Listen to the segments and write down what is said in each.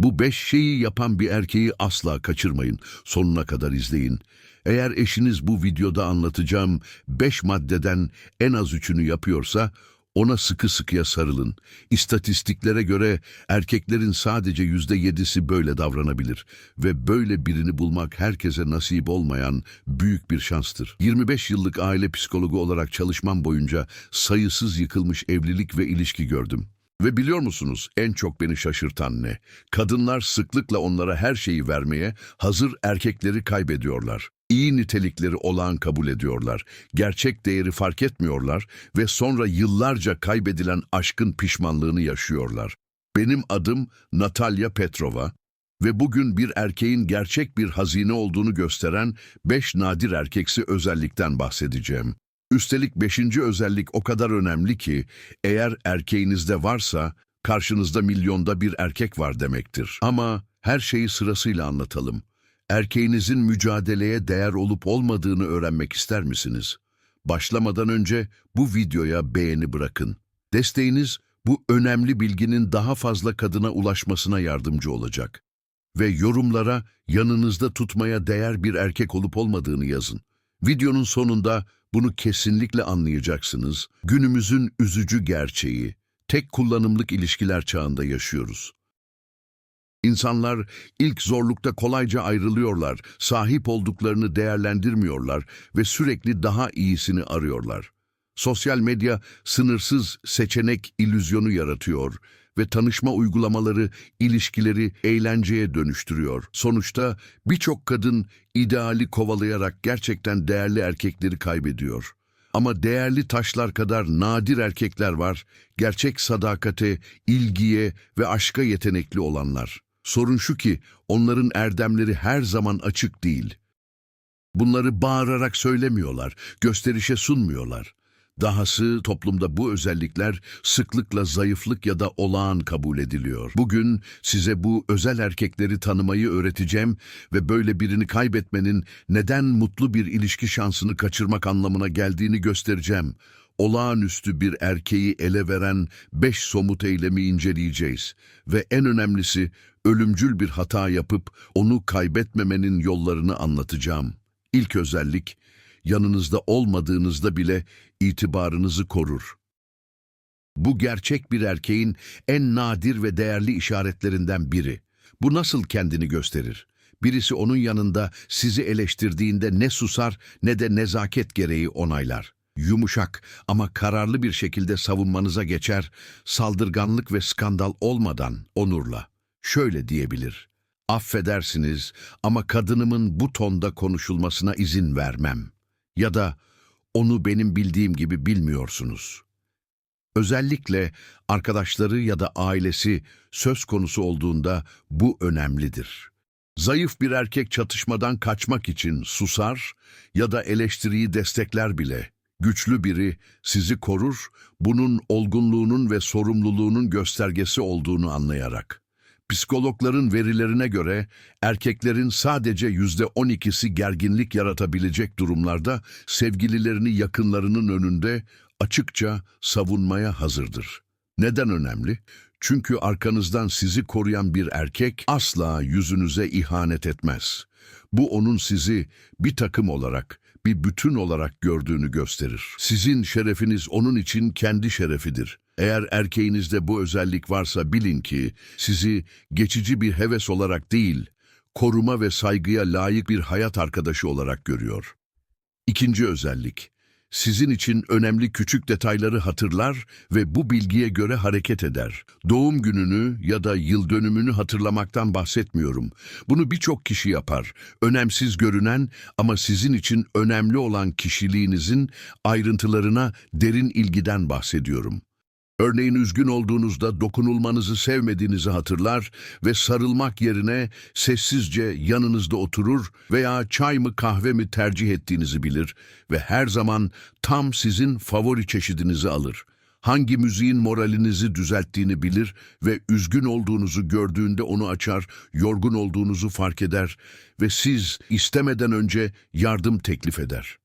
Bu beş şeyi yapan bir erkeği asla kaçırmayın. Sonuna kadar izleyin. Eğer eşiniz bu videoda anlatacağım beş maddeden en az üçünü yapıyorsa ona sıkı sıkıya sarılın. İstatistiklere göre erkeklerin sadece yüzde yedisi böyle davranabilir ve böyle birini bulmak herkese nasip olmayan büyük bir şanstır. 25 yıllık aile psikologu olarak çalışmam boyunca sayısız yıkılmış evlilik ve ilişki gördüm. Ve biliyor musunuz en çok beni şaşırtan ne? Kadınlar sıklıkla onlara her şeyi vermeye hazır erkekleri kaybediyorlar. İyi nitelikleri olağan kabul ediyorlar. Gerçek değeri fark etmiyorlar ve sonra yıllarca kaybedilen aşkın pişmanlığını yaşıyorlar. Benim adım Natalya Petrova ve bugün bir erkeğin gerçek bir hazine olduğunu gösteren beş nadir erkeksi özellikten bahsedeceğim. Üstelik beşinci özellik o kadar önemli ki eğer erkeğinizde varsa karşınızda milyonda bir erkek var demektir. Ama her şeyi sırasıyla anlatalım. Erkeğinizin mücadeleye değer olup olmadığını öğrenmek ister misiniz? Başlamadan önce bu videoya beğeni bırakın. Desteğiniz bu önemli bilginin daha fazla kadına ulaşmasına yardımcı olacak. Ve yorumlara yanınızda tutmaya değer bir erkek olup olmadığını yazın. Videonun sonunda bunu kesinlikle anlayacaksınız. Günümüzün üzücü gerçeği, tek kullanımlık ilişkiler çağında yaşıyoruz. İnsanlar ilk zorlukta kolayca ayrılıyorlar, sahip olduklarını değerlendirmiyorlar ve sürekli daha iyisini arıyorlar. Sosyal medya sınırsız seçenek illüzyonu yaratıyor ve tanışma uygulamaları ilişkileri eğlenceye dönüştürüyor. Sonuçta birçok kadın ideali kovalayarak gerçekten değerli erkekleri kaybediyor. Ama değerli taşlar kadar nadir erkekler var, gerçek sadakate, ilgiye ve aşka yetenekli olanlar. Sorun şu ki onların erdemleri her zaman açık değil. Bunları bağırarak söylemiyorlar, gösterişe sunmuyorlar. Dahası toplumda bu özellikler sıklıkla zayıflık ya da olağan kabul ediliyor. Bugün size bu özel erkekleri tanımayı öğreteceğim ve böyle birini kaybetmenin neden mutlu bir ilişki şansını kaçırmak anlamına geldiğini göstereceğim. Olağanüstü bir erkeği ele veren beş somut eylemi inceleyeceğiz. Ve en önemlisi ölümcül bir hata yapıp onu kaybetmemenin yollarını anlatacağım. İlk özellik, yanınızda olmadığınızda bile itibarınızı korur. Bu gerçek bir erkeğin en nadir ve değerli işaretlerinden biri. Bu nasıl kendini gösterir? Birisi onun yanında sizi eleştirdiğinde ne susar ne de nezaket gereği onaylar. Yumuşak ama kararlı bir şekilde savunmanıza geçer, saldırganlık ve skandal olmadan onurla. Şöyle diyebilir. Affedersiniz ama kadınımın bu tonda konuşulmasına izin vermem. Ya da onu benim bildiğim gibi bilmiyorsunuz. Özellikle arkadaşları ya da ailesi söz konusu olduğunda bu önemlidir. Zayıf bir erkek çatışmadan kaçmak için susar ya da eleştiriyi destekler bile. Güçlü biri sizi korur, bunun olgunluğunun ve sorumluluğunun göstergesi olduğunu anlayarak. Psikologların verilerine göre erkeklerin sadece yüzde on ikisi gerginlik yaratabilecek durumlarda sevgililerini yakınlarının önünde açıkça savunmaya hazırdır. Neden önemli? Çünkü arkanızdan sizi koruyan bir erkek asla yüzünüze ihanet etmez. Bu onun sizi bir takım olarak, bir bütün olarak gördüğünü gösterir. Sizin şerefiniz onun için kendi şerefidir. Eğer erkeğinizde bu özellik varsa bilin ki sizi geçici bir heves olarak değil, koruma ve saygıya layık bir hayat arkadaşı olarak görüyor. İkinci özellik, sizin için önemli küçük detayları hatırlar ve bu bilgiye göre hareket eder. Doğum gününü ya da yıl dönümünü hatırlamaktan bahsetmiyorum. Bunu birçok kişi yapar. Önemsiz görünen ama sizin için önemli olan kişiliğinizin ayrıntılarına derin ilgiden bahsediyorum. Örneğin üzgün olduğunuzda dokunulmanızı sevmediğinizi hatırlar ve sarılmak yerine sessizce yanınızda oturur veya çay mı kahve mi tercih ettiğinizi bilir ve her zaman tam sizin favori çeşidinizi alır. Hangi müziğin moralinizi düzelttiğini bilir ve üzgün olduğunuzu gördüğünde onu açar, yorgun olduğunuzu fark eder ve siz istemeden önce yardım teklif eder.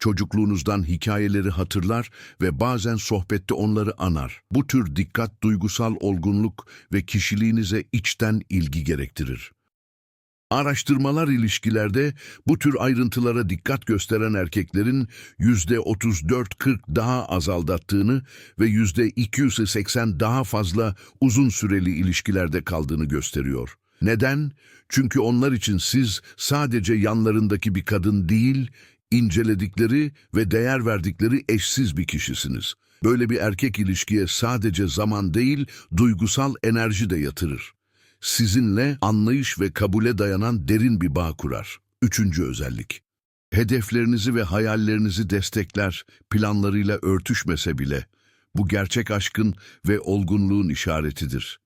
Çocukluğunuzdan hikayeleri hatırlar ve bazen sohbette onları anar. Bu tür dikkat duygusal olgunluk ve kişiliğinize içten ilgi gerektirir. Araştırmalar ilişkilerde bu tür ayrıntılara dikkat gösteren erkeklerin %34-40 daha az aldattığını ve %280 daha fazla uzun süreli ilişkilerde kaldığını gösteriyor. Neden? Çünkü onlar için siz sadece yanlarındaki bir kadın değil, inceledikleri ve değer verdikleri eşsiz bir kişisiniz. Böyle bir erkek ilişkiye sadece zaman değil, duygusal enerji de yatırır sizinle anlayış ve kabule dayanan derin bir bağ kurar. Üçüncü özellik. Hedeflerinizi ve hayallerinizi destekler, planlarıyla örtüşmese bile. Bu gerçek aşkın ve olgunluğun işaretidir.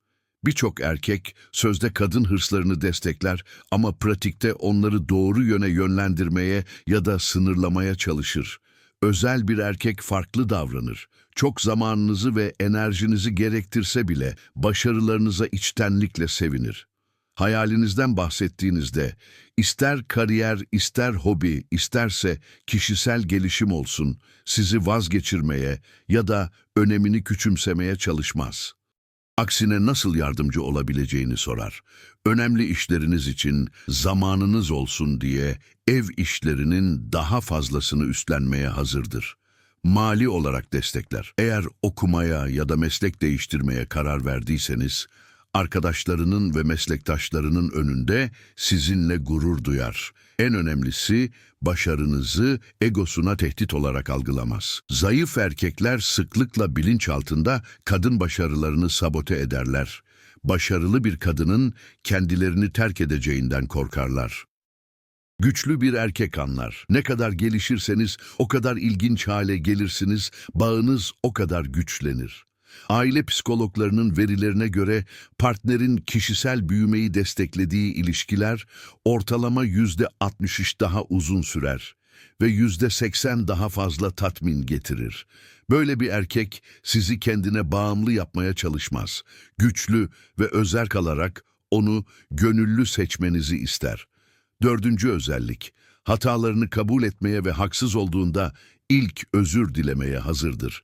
Birçok erkek sözde kadın hırslarını destekler ama pratikte onları doğru yöne yönlendirmeye ya da sınırlamaya çalışır. Özel bir erkek farklı davranır. Çok zamanınızı ve enerjinizi gerektirse bile başarılarınıza içtenlikle sevinir. Hayalinizden bahsettiğinizde ister kariyer, ister hobi, isterse kişisel gelişim olsun, sizi vazgeçirmeye ya da önemini küçümsemeye çalışmaz. Aksine nasıl yardımcı olabileceğini sorar. Önemli işleriniz için zamanınız olsun diye ev işlerinin daha fazlasını üstlenmeye hazırdır. Mali olarak destekler. Eğer okumaya ya da meslek değiştirmeye karar verdiyseniz, arkadaşlarının ve meslektaşlarının önünde sizinle gurur duyar. En önemlisi başarınızı egosuna tehdit olarak algılamaz. Zayıf erkekler sıklıkla bilinç altında kadın başarılarını sabote ederler. Başarılı bir kadının kendilerini terk edeceğinden korkarlar. Güçlü bir erkek anlar. Ne kadar gelişirseniz o kadar ilginç hale gelirsiniz, bağınız o kadar güçlenir. Aile psikologlarının verilerine göre partnerin kişisel büyümeyi desteklediği ilişkiler ortalama yüzde 63 daha uzun sürer ve yüzde 80 daha fazla tatmin getirir. Böyle bir erkek sizi kendine bağımlı yapmaya çalışmaz. Güçlü ve özel kalarak onu gönüllü seçmenizi ister. Dördüncü özellik, hatalarını kabul etmeye ve haksız olduğunda ilk özür dilemeye hazırdır.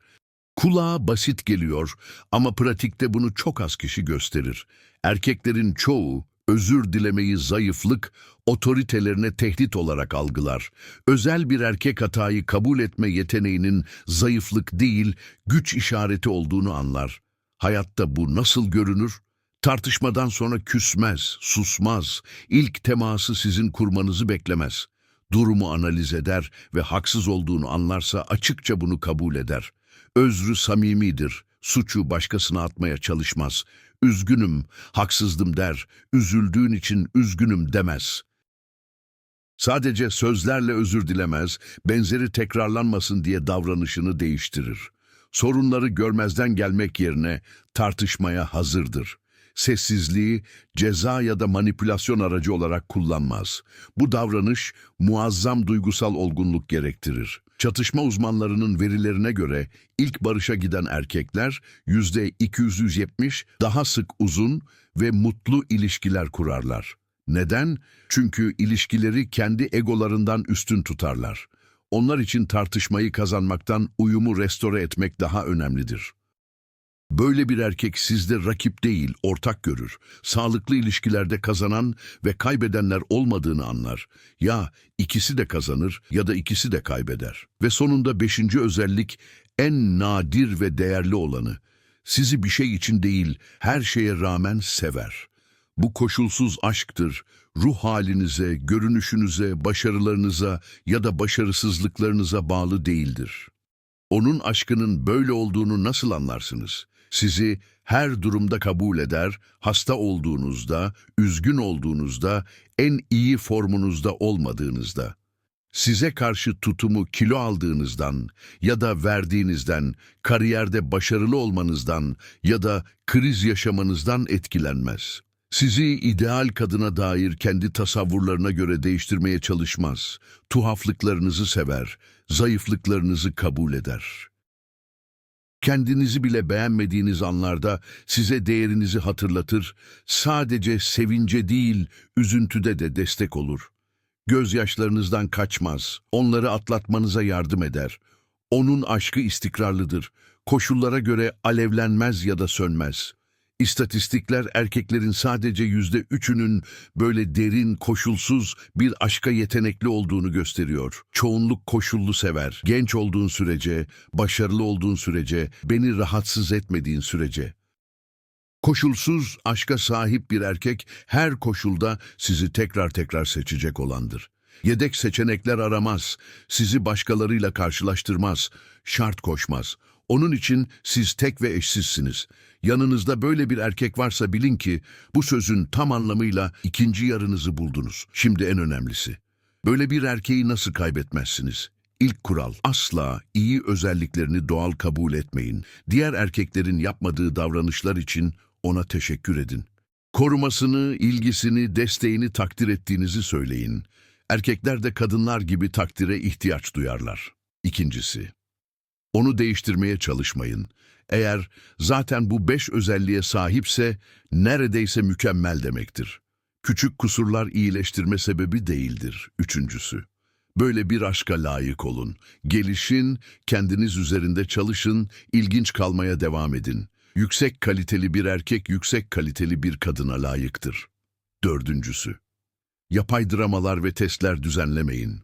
Kulağa basit geliyor ama pratikte bunu çok az kişi gösterir. Erkeklerin çoğu özür dilemeyi zayıflık, otoritelerine tehdit olarak algılar. Özel bir erkek hatayı kabul etme yeteneğinin zayıflık değil, güç işareti olduğunu anlar. Hayatta bu nasıl görünür? Tartışmadan sonra küsmez, susmaz, ilk teması sizin kurmanızı beklemez. Durumu analiz eder ve haksız olduğunu anlarsa açıkça bunu kabul eder. Özrü samimidir, suçu başkasına atmaya çalışmaz. Üzgünüm, haksızdım der, üzüldüğün için üzgünüm demez. Sadece sözlerle özür dilemez, benzeri tekrarlanmasın diye davranışını değiştirir. Sorunları görmezden gelmek yerine tartışmaya hazırdır. Sessizliği ceza ya da manipülasyon aracı olarak kullanmaz. Bu davranış muazzam duygusal olgunluk gerektirir. Çatışma uzmanlarının verilerine göre ilk barışa giden erkekler %270 daha sık uzun ve mutlu ilişkiler kurarlar. Neden? Çünkü ilişkileri kendi egolarından üstün tutarlar. Onlar için tartışmayı kazanmaktan uyumu restore etmek daha önemlidir. Böyle bir erkek sizde rakip değil, ortak görür. Sağlıklı ilişkilerde kazanan ve kaybedenler olmadığını anlar. Ya ikisi de kazanır ya da ikisi de kaybeder. Ve sonunda beşinci özellik en nadir ve değerli olanı. Sizi bir şey için değil, her şeye rağmen sever. Bu koşulsuz aşktır. Ruh halinize, görünüşünüze, başarılarınıza ya da başarısızlıklarınıza bağlı değildir. Onun aşkının böyle olduğunu nasıl anlarsınız? Sizi her durumda kabul eder, hasta olduğunuzda, üzgün olduğunuzda, en iyi formunuzda olmadığınızda. Size karşı tutumu kilo aldığınızdan ya da verdiğinizden, kariyerde başarılı olmanızdan ya da kriz yaşamanızdan etkilenmez. Sizi ideal kadına dair kendi tasavvurlarına göre değiştirmeye çalışmaz. Tuhaflıklarınızı sever, zayıflıklarınızı kabul eder. Kendinizi bile beğenmediğiniz anlarda size değerinizi hatırlatır, sadece sevince değil, üzüntüde de destek olur. Gözyaşlarınızdan kaçmaz, onları atlatmanıza yardım eder. Onun aşkı istikrarlıdır. Koşullara göre alevlenmez ya da sönmez. İstatistikler erkeklerin sadece yüzde üçünün böyle derin, koşulsuz bir aşka yetenekli olduğunu gösteriyor. Çoğunluk koşullu sever. Genç olduğun sürece, başarılı olduğun sürece, beni rahatsız etmediğin sürece. Koşulsuz aşka sahip bir erkek her koşulda sizi tekrar tekrar seçecek olandır. Yedek seçenekler aramaz, sizi başkalarıyla karşılaştırmaz, şart koşmaz. Onun için siz tek ve eşsizsiniz. Yanınızda böyle bir erkek varsa bilin ki bu sözün tam anlamıyla ikinci yarınızı buldunuz. Şimdi en önemlisi. Böyle bir erkeği nasıl kaybetmezsiniz? İlk kural, asla iyi özelliklerini doğal kabul etmeyin. Diğer erkeklerin yapmadığı davranışlar için ona teşekkür edin. Korumasını, ilgisini, desteğini takdir ettiğinizi söyleyin. Erkekler de kadınlar gibi takdire ihtiyaç duyarlar. İkincisi, onu değiştirmeye çalışmayın. Eğer zaten bu beş özelliğe sahipse neredeyse mükemmel demektir. Küçük kusurlar iyileştirme sebebi değildir. Üçüncüsü, böyle bir aşka layık olun. Gelişin, kendiniz üzerinde çalışın, ilginç kalmaya devam edin. Yüksek kaliteli bir erkek yüksek kaliteli bir kadına layıktır. Dördüncüsü, yapay dramalar ve testler düzenlemeyin.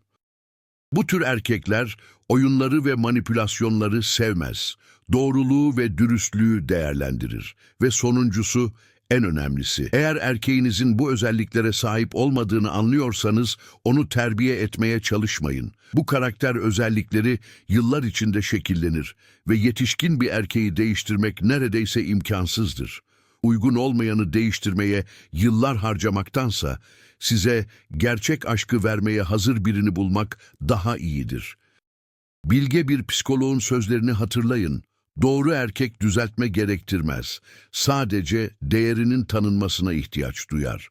Bu tür erkekler oyunları ve manipülasyonları sevmez. Doğruluğu ve dürüstlüğü değerlendirir. Ve sonuncusu en önemlisi. Eğer erkeğinizin bu özelliklere sahip olmadığını anlıyorsanız onu terbiye etmeye çalışmayın. Bu karakter özellikleri yıllar içinde şekillenir ve yetişkin bir erkeği değiştirmek neredeyse imkansızdır. Uygun olmayanı değiştirmeye yıllar harcamaktansa size gerçek aşkı vermeye hazır birini bulmak daha iyidir. Bilge bir psikoloğun sözlerini hatırlayın. Doğru erkek düzeltme gerektirmez. Sadece değerinin tanınmasına ihtiyaç duyar.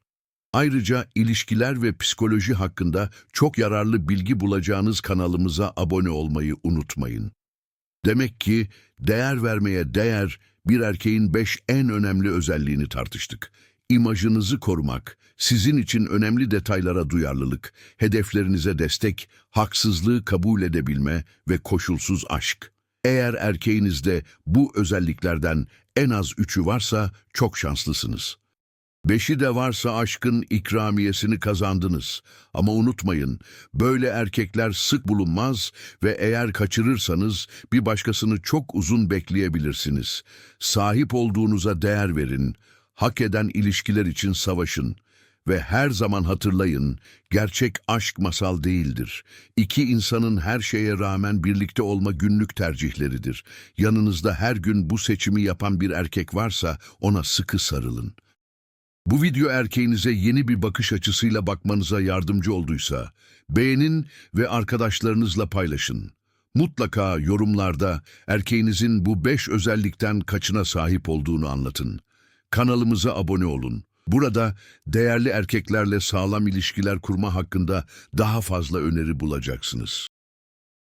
Ayrıca ilişkiler ve psikoloji hakkında çok yararlı bilgi bulacağınız kanalımıza abone olmayı unutmayın. Demek ki değer vermeye değer bir erkeğin beş en önemli özelliğini tartıştık. İmajınızı korumak, sizin için önemli detaylara duyarlılık, hedeflerinize destek, haksızlığı kabul edebilme ve koşulsuz aşk. Eğer erkeğinizde bu özelliklerden en az üçü varsa çok şanslısınız. Beşi de varsa aşkın ikramiyesini kazandınız. Ama unutmayın, böyle erkekler sık bulunmaz ve eğer kaçırırsanız bir başkasını çok uzun bekleyebilirsiniz. Sahip olduğunuza değer verin, hak eden ilişkiler için savaşın. Ve her zaman hatırlayın, gerçek aşk masal değildir. İki insanın her şeye rağmen birlikte olma günlük tercihleridir. Yanınızda her gün bu seçimi yapan bir erkek varsa ona sıkı sarılın. Bu video erkeğinize yeni bir bakış açısıyla bakmanıza yardımcı olduysa, beğenin ve arkadaşlarınızla paylaşın. Mutlaka yorumlarda erkeğinizin bu beş özellikten kaçına sahip olduğunu anlatın. Kanalımıza abone olun. Burada değerli erkeklerle sağlam ilişkiler kurma hakkında daha fazla öneri bulacaksınız.